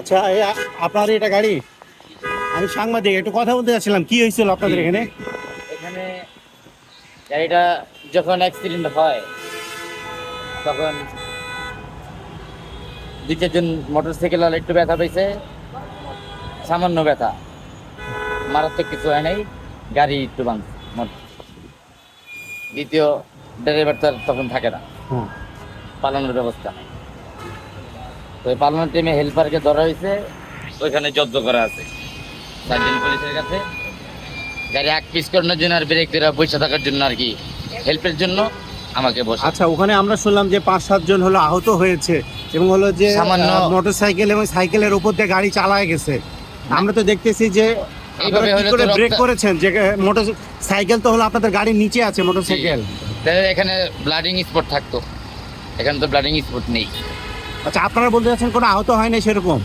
আচ্ছা আপনার এটা গাড়ি? আমি সাংবাদিক, একটু কথা বলতে যাচ্ছিলাম। কি হয়েছিল আপনাদের এখানে? এখানে গাড়িটা যখন অ্যাক্সিডেন্ট হয়, তখন দুই চারজন মোটর সাইকেল একটু ব্যথা পেয়েছে সামান্য ব্যথা। মারাত্মক কিছু হয় নাই। গাড়ি একটু মোট- দ্বিতীয় ড্রাইভার তার তখন থাকে না। পালানোর ব্যবস্থা নাই। তো এই পালানোর টাইমে হেল্পারকে ধরা হয়েছে। ওইখানে জব্দ করা আছে। সার্জেন্ট পুলিশের কাছে। গাড়ি এক পিস করানোর জন্য আর ব্রেক দেওয়া বসে থাকার জন্য আর কি। হেল্পের জন্য। আমাকে বসে। আচ্ছা ওখানে আমরা শুনলাম যে পাঁচ সাতজন হলো আহত হয়েছে এবং হলো যে সামান্য- মোটর সাইকেল এবং সাইকেলের উপর দিয়ে গাড়ি চালায় গেছে। আমরা তো দেখতেছি যে এইভাবে করে ব্রেক করেছেন? যে মোটর সাইকেল তো হলো আপনাদের গাড়ির নিচে আছে মোটর সাইকেল। তাহলে এখানে ব্লাডিং স্পট থাকতো। এখানে তো ব্লাডিং স্পট নেই। আচ্ছা আপনারা বলতে চাচ্ছেন কোনো আহত হয় না সেরকম?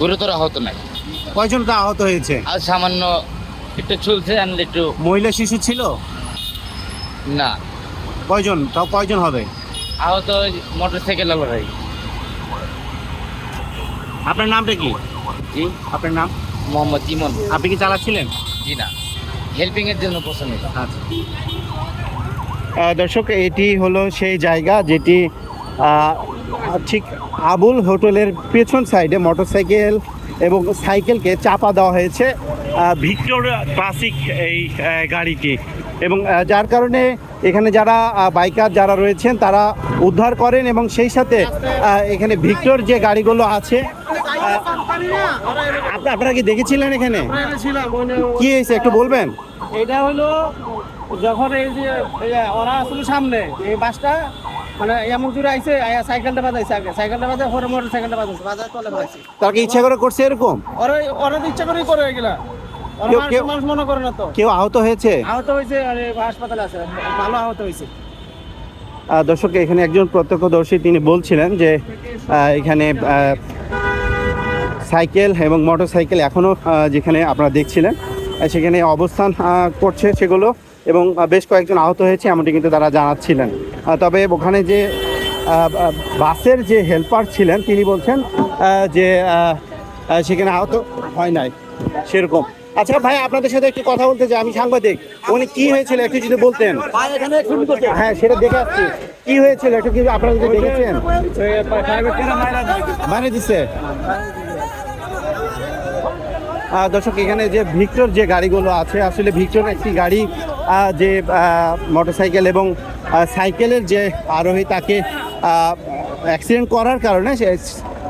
গুরুতর আহত নাই। কয়জন তো আহত হয়েছে? আর সামান্য একটু চলছে আর একটু মহিলা শিশু ছিল? না। কয়জন? তাও কয়জন হবে? আহত মোটর সাইকেল লড়াই আপনার নামটা কি? জি। আপনার নাম? মোহাম্মদ ইমন। আপনি কি চালাচ্ছিলেন? জি না। হেল্পিং এর জন্য পছন্দ। আচ্ছা। দর্শক এটি হলো সেই জায়গা যেটি ঠিক আবুল হোটেলের পেছন সাইডে মোটরসাইকেল এবং সাইকেলকে চাপা দেওয়া হয়েছে ভিক্টর ক্লাসিক এই গাড়িটি। এবং যার কারণে এখানে যারা বাইকার যারা রয়েছেন তারা উদ্ধার করেন এবং সেই সাথে এখানে ভিক্টর যে গাড়িগুলো আছে আপনারা কি দেখেছিলেন এখানে? কি হয়েছে একটু বলবেন? এটা হলো যখন এই যে ওরা আসলে সামনে এই বাসটা মানে এমন জোরে আইছে সাইকেলটা বাজাইছে আগে সাইকেলটা বাজায় পরে মোটর সাইকেলটা বাজাইছে বাজার তলে বাজাইছে। তারা কি ইচ্ছা করে করছে এরকম? ওরা ওরা ইচ্ছা করেই করে এগুলা। কেউ- কেউ- মানুষ মনে করে না তো। কেউ আহত হয়েছে? আহত হয়েছে আর হাসপাতালে আছে ভালো আহত হয়েছে। দর্শক এখানে একজন প্রত্যক্ষদর্শী তিনি বলছিলেন যে এখানে সাইকেল এবং মোটর সাইকেল এখনও যেখানে আপনারা দেখছিলেন সেখানে অবস্থান করছে সেগুলো এবং বেশ কয়েকজন আহত হয়েছে এমনটি কিন্তু তারা জানাচ্ছিলেন। তবে ওখানে যে বাসের যে হেল্পার ছিলেন তিনি বলছেন যে সেখানে আহত হয় নাই সেরকম। আচ্ছা ভাই আপনাদের সাথে একটু কথা বলতে চাই। আমি সাংবাদিক। উনি কি হয়েছিল একটু যদি বলতেন। হ্যাঁ সেটা দেখে আসছি। কি হয়েছিল একটু কি আপনারা যদি দেখেছেন? মানে আহ, দর্শক এখানে যে ভিক্টর যে গাড়িগুলো আছে আসলে ভিক্টর একটি গাড়ি যে মোটরসাইকেল এবং সাইকেলের যে আরোহী তাকে অ্যাক্সিডেন্ট করার কারণে সে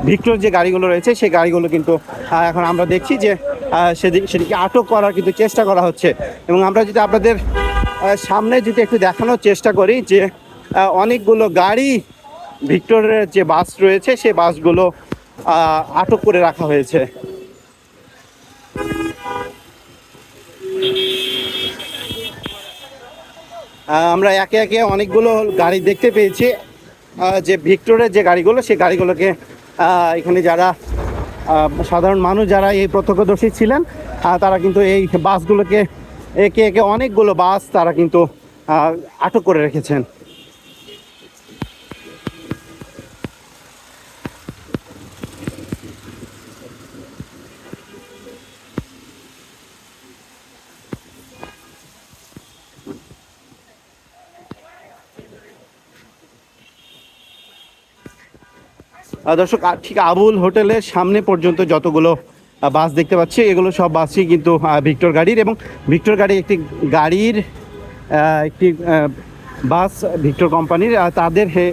ভিক্টর যে গাড়িগুলো রয়েছে সেই গাড়িগুলো কিন্তু এখন আমরা দেখছি যে সেদিক সেদিকে আটক করার কিন্তু চেষ্টা করা হচ্ছে। এবং আমরা যদি আপনাদের সামনে যদি একটু দেখানোর চেষ্টা করি যে অনেকগুলো গাড়ি ভিক্টরের যে বাস রয়েছে সেই বাসগুলো আটক করে রাখা হয়েছে। আমরা একে একে অনেকগুলো গাড়ি দেখতে পেয়েছি। যে ভিক্টোরের যে গাড়িগুলো সেই গাড়িগুলোকে এখানে যারা সাধারণ মানুষ যারা এই প্রত্যক্ষদর্শী ছিলেন তারা কিন্তু এই বাসগুলোকে একে একে অনেকগুলো বাস তারা কিন্তু আটক করে রেখেছেন। দর্শক ঠিক আবুল হোটেলের সামনে পর্যন্ত যতগুলো বাস দেখতে পাচ্ছি, এগুলো সব বাসই কিন্তু ভিক্টর গাড়ির এবং ভিক্টর গাড়ি একটি গাড়ির একটি বাস ভিক্টর কোম্পানির তাদের হে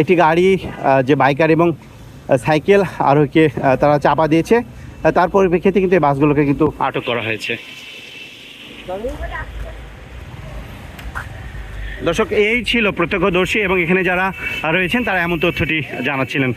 একটি গাড়ি যে বাইকার এবং সাইকেল আরোহীকে তারা চাপা দিয়েছে। তার পরিপ্রেক্ষিতে কিন্তু এই বাসগুলোকে কিন্তু আটক করা হয়েছে। দর্শক এই ছিল প্রত্যক্ষদর্শী এবং এখানে যারা রয়েছেন তারা এমন তথ্যটি জানাচ্ছিলেন।